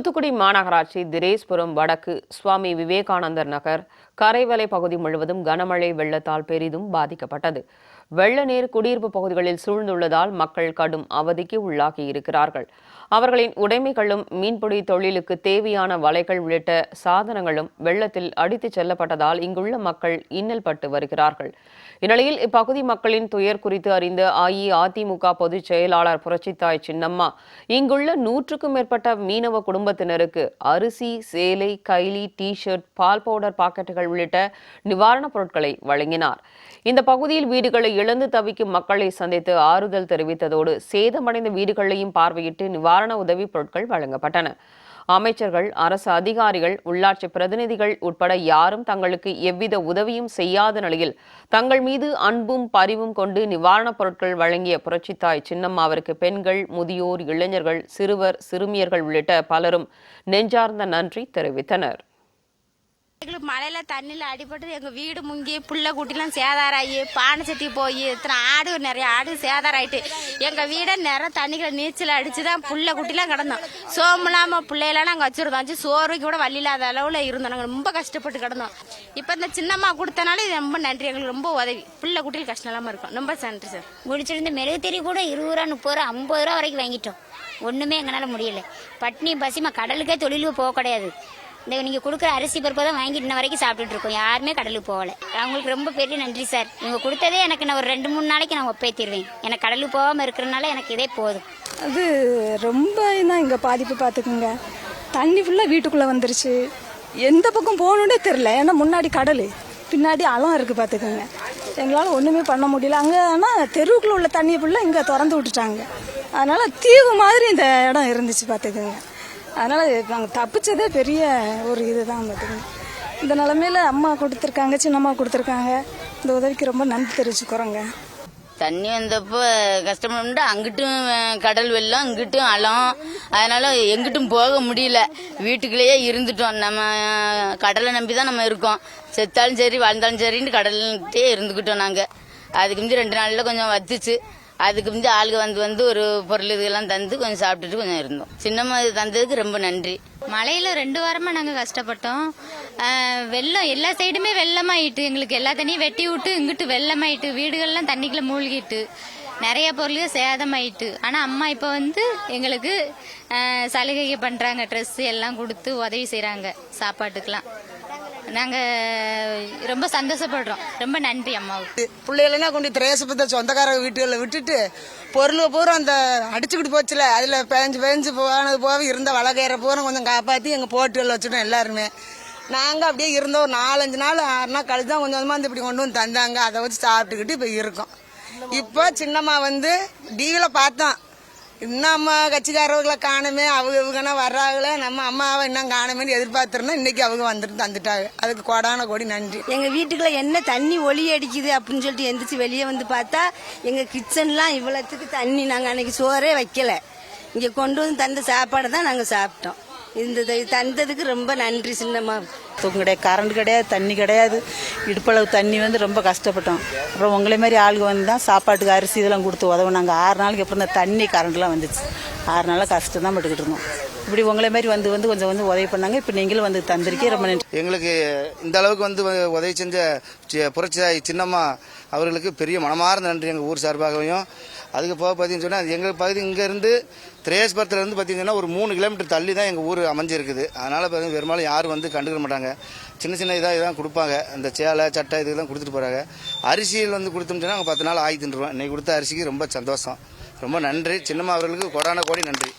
தூத்துக்குடி மாநகராட்சி திரேஸ்புரம் வடக்கு சுவாமி விவேகானந்தர் நகர் கரைவலை பகுதி முழுவதும் கனமழை வெள்ளத்தால் பெரிதும் பாதிக்கப்பட்டது. வெள்ள நீர் குடியிருப்பு பகுதிகளில் சூழ்ந்துள்ளதால் மக்கள் கடும் அவதிக்கு உள்ளாகி இருக்கிறார்கள். அவர்களின் உடைமைகளும் மீன்பிடி தொழிலுக்கு தேவையான வலைகள் உள்ளிட்ட சாதனங்களும் வெள்ளத்தில் அடித்துச் செல்லப்பட்டதால் இங்குள்ள மக்கள் இன்னல் பட்டு வருகிறார்கள். இந்நிலையில் இப்பகுதி மக்களின் துயர் குறித்து அறிந்த அஇஅதிமுக பொதுச் செயலாளர் புரட்சித்தாய் சின்னம்மா இங்குள்ள நூற்றுக்கும் மேற்பட்ட மீனவ குடும்பத்தினருக்கு அரிசி சேலை கைலி டி ஷர்ட் பால் பவுடர் பாக்கெட்டுகள் உள்ளிட்ட நிவாரணப் பொருட்களை வழங்கினார். இந்த பகுதியில் வீடுகளை இழந்து தவிக்கும் மக்களை சந்தித்து ஆறுதல் தெரிவித்ததோடு சேதமடைந்த வீடுகளையும் பார்வையிட்டு நிவாரண உதவிப் பொருட்கள் வழங்கப்பட்டன. அமைச்சர்கள் அரசு அதிகாரிகள் உள்ளாட்சி பிரதிநிதிகள் உட்பட யாரும் தங்களுக்கு எவ்வித உதவியும் செய்யாத நிலையில் தங்கள் மீது அன்பும் பரிவும் கொண்டு நிவாரணப் பொருட்கள் வழங்கிய புரட்சித்தாய் சின்னம்மாவிற்கு பெண்கள் முதியோர் இளைஞர்கள் சிறுவர் சிறுமியர்கள் உள்ளிட்ட பலரும் நெஞ்சார்ந்த நன்றி தெரிவித்தனர். எங்களுக்கு மழையில தண்ணியில் அடிபட்டு எங்கள் வீடு முங்கி புள்ள குட்டிலாம் சேதாராகி பானை சட்டி போய் இத்தனை ஆடு நிறைய ஆடு சேதாராயிட்டு. எங்கள் வீடை நிறைய தண்ணிகளை நீச்சல் அடித்து தான் புள்ள குட்டிலாம் கிடந்தோம். சோம்பலாம பிள்ளையெல்லாம் நாங்கள் வச்சுருந்தோம். வச்சு சோறுக்கு கூட வழி இல்லாத அளவில் இருந்தோம். நாங்கள் ரொம்ப கஷ்டப்பட்டு கிடந்தோம். இப்போ இந்த சின்னம்மா கொடுத்தனால இது ரொம்ப நன்றி. எங்களுக்கு ரொம்ப உதவி. புள்ள குட்டியில் கஷ்டம் இல்லாமல் இருக்கும். ரொம்ப நன்றி சார். முடிச்சிருந்த மெழுகுத்திரி கூட இருபது ரூபா முப்பது ரூபா ஐம்பது ரூபா வரைக்கும் வாங்கிட்டோம். ஒன்றுமே எங்களால் முடியல. பட்னி பசிமா கடலுக்கே தொழிலுக்கு போக கிடையாது. இந்த நீங்கள் கொடுக்குற அரிசி பருப்பை தான் வாங்கிட்டு இன்ன வரைக்கும் சாப்பிட்டுட்டு இருக்கோம். யாருமே கடலுக்கு போகல. அவங்களுக்கு ரொம்ப பெரிய நன்றி சார். இவங்க கொடுத்ததே எனக்கு நான் ஒரு ரெண்டு மூணு நாளைக்கு நான் ஒப்பேத்திடுவேன் எனக்கு கடலுக்கு போகாமல் இருக்கிறனால எனக்கு இதே போதும். அது ரொம்ப தான் இங்கே பாதிப்பு பார்த்துக்குங்க. தண்ணி ஃபுல்லாக வீட்டுக்குள்ளே வந்துருச்சு. எந்த பக்கம் போகணுன்னே தெரில ஏன்னா முன்னாடி கடல் பின்னாடி அலம் இருக்குது பார்த்துக்குங்க. எங்களால் ஒன்றுமே பண்ண முடியல. அங்கே ஆனால் தெருவுக்குள்ளே உள்ள தண்ணியை ஃபுல்லாக இங்கே திறந்து விட்டுட்டாங்க. அதனால் தீவு மாதிரி இந்த இடம் இருந்துச்சு பார்த்துக்குங்க. அதனால் நாங்கள் தப்பிச்சதே பெரிய ஒரு இதுதான் பார்த்துக்குங்க இந்த நிலமையில அம்மா கொடுத்துருக்காங்க சின்னம்மா கொடுத்துருக்காங்க. இந்த உதவிக்கு ரொம்ப நன்றி தெரிவிச்சுக்கிறோங்க. தண்ணி வந்தப்போ கஷ்டப்பட்டு அங்கிட்டும் கடல் வெள்ளம் இங்கிட்டும் அலம். அதனால எங்கிட்டும் போக முடியல. வீட்டுக்குள்ளேயே இருந்துட்டோம். நம்ம கடலை நம்பி தான் நம்ம இருக்கோம். செத்தாலும் சரி வாழ்ந்தாலும் சரின்னு கடல்கிட்டே இருந்துக்கிட்டோம் நாங்கள் அதுக்கு முந்தி ரெண்டு நாளில் கொஞ்சம் வத்துச்சு. அதுக்கு வந்து ஆளுக வந்து வந்து ஒரு பொருள் இதெல்லாம் தந்து கொஞ்சம் சாப்பிட்டுட்டு கொஞ்சம் இருந்தோம். சின்னம்மா இது தந்ததுக்கு ரொம்ப நன்றி. மழையில ரெண்டு வாரமா நாங்க கஷ்டப்பட்டோம். வெள்ளம் எல்லா சைடுமே வெள்ளமாயிட்டு எங்களுக்கு எல்லா தண்ணியும் வெட்டி விட்டு இங்கிட்டு வெள்ளமாயிட்டு வீடுகள்லாம் தண்ணிக்குள்ள மூழ்கிட்டு நிறைய பொருள் சேதமாயிட்டு. ஆனா அம்மா இப்ப வந்து எங்களுக்கு சலுகை பண்றாங்க ட்ரெஸ் எல்லாம் கொடுத்து உதவி செய்கிறாங்க சாப்பாட்டுக்கெல்லாம். நாங்கள் ரொம்ப சந்தோஷப்படுறோம். ரொம்ப நன்றி அம்மாவுக்கு. பிள்ளைகளெல்லாம் கொண்டு திரேசப்பத்த சொந்தக்கார வீட்டுகளில் விட்டுட்டு பொருள் பூரா அந்த அடிச்சுக்கிட்டு போச்சுல. அதில் பேஞ்சு பேஞ்சு போனது போக இருந்த வளகேற பூரா கொஞ்சம் காப்பாற்றி எங்கள் போட்டுகள் வச்சுட்டோம் எல்லாருமே. நாங்கள் அப்படியே இருந்தோம். ஒரு நாலஞ்சு நாள் ஆறு நாள் கழிச்சு தான் கொஞ்சம் கொஞ்சமாக வந்து இப்படி கொண்டு வந்து தந்தாங்க. அதை வச்சு சாப்பிட்டுக்கிட்டு இப்போ இருக்கோம். இப்போ சின்னம்மா வந்து டிவியில் பார்த்தோம் இன்னும் அம்மா கட்சிக்காரர்களை காணுமே அவங்க இவங்கன்னா வர்றாங்களே நம்ம அம்மாவை இன்னும் காணுமேன்னு எதிர்பார்த்துருந்தோம் இன்னைக்கு அவங்க வந்துட்டு தந்துட்டாங்க. அதுக்கு கோடான கோடி நன்றி. எங்க வீட்டுக்குள்ள என்ன தண்ணி ஒளி அடிக்குது அப்படின்னு சொல்லிட்டு எந்திரிச்சு வெளியே வந்து பார்த்தா எங்க கிச்சன்லாம் இவ்வளோத்துக்கு தண்ணி நாங்கள் அன்னைக்கு சோறே வைக்கல. இங்கே கொண்டு வந்து தந்த சாப்பாடு தான் நாங்கள் சாப்பிட்டோம். இந்த இது தந்ததுக்கு ரொம்ப நன்றி சின்னம்மா. தூக்கம் கிடையாது கரண்ட் கிடையாது தண்ணி கிடையாது. இடுப்பளவு தண்ணி வந்து ரொம்ப கஷ்டப்பட்டோம். அப்புறம் உங்களை மாதிரி ஆளுங்க வந்து தான் சாப்பாட்டுக்கு அரிசி இதெல்லாம் கொடுத்து நாங்கள் ஆறு நாளைக்கு அப்புறம் இந்த தண்ணி கரண்ட்லாம் வந்துச்சு. ஆறு நாளாக கஷ்டம் தான் பட்டுக்கிட்டு இருந்தோம். இப்படி உங்களை மாதிரி வந்து வந்து கொஞ்சம் வந்து உதவி பண்ணாங்க. இப்போ நீங்களும் வந்து தந்திருக்கே ரொம்ப நன்றி. எங்களுக்கு இந்த அளவுக்கு வந்து உதவி செஞ்ச புரட்சிதாய் சின்னம்மா அவர்களுக்கு பெரிய மனமார்ந்த நன்றி எங்கள் ஊர் சார்பாகவும் அதுக்கு போக பார்த்தீங்கன்னு சொன்னால் எங்கள் பகுதி இங்கேருந்து திரேஸ்புரத்துலேருந்து பார்த்தீங்கன்னா ஒரு மூணு கிலோமீட்டர் தள்ளி தான் எங்கள் ஊர் அமைஞ்சிருக்குது. அதனால் பார்த்தீங்கன்னா பெரும்பாலும் யாரும் வந்து கண்டுக்க மாட்டாங்க. சின்ன சின்ன இதாக இதான் கொடுப்பாங்க. இந்த சேலை சட்டை இதெல்லாம் கொடுத்துட்டு போகிறாங்க அரிசியில் வந்து கொடுத்தோம்னா சொன்னால் பத்து நாள் ஆகி தின்றுவோம் இன்னைக்கு கொடுத்த அரிசிக்கு ரொம்ப சந்தோஷம். ரொம்ப நன்றி. சின்னம்மா அவர்களுக்கு கொடான கோடி நன்றி.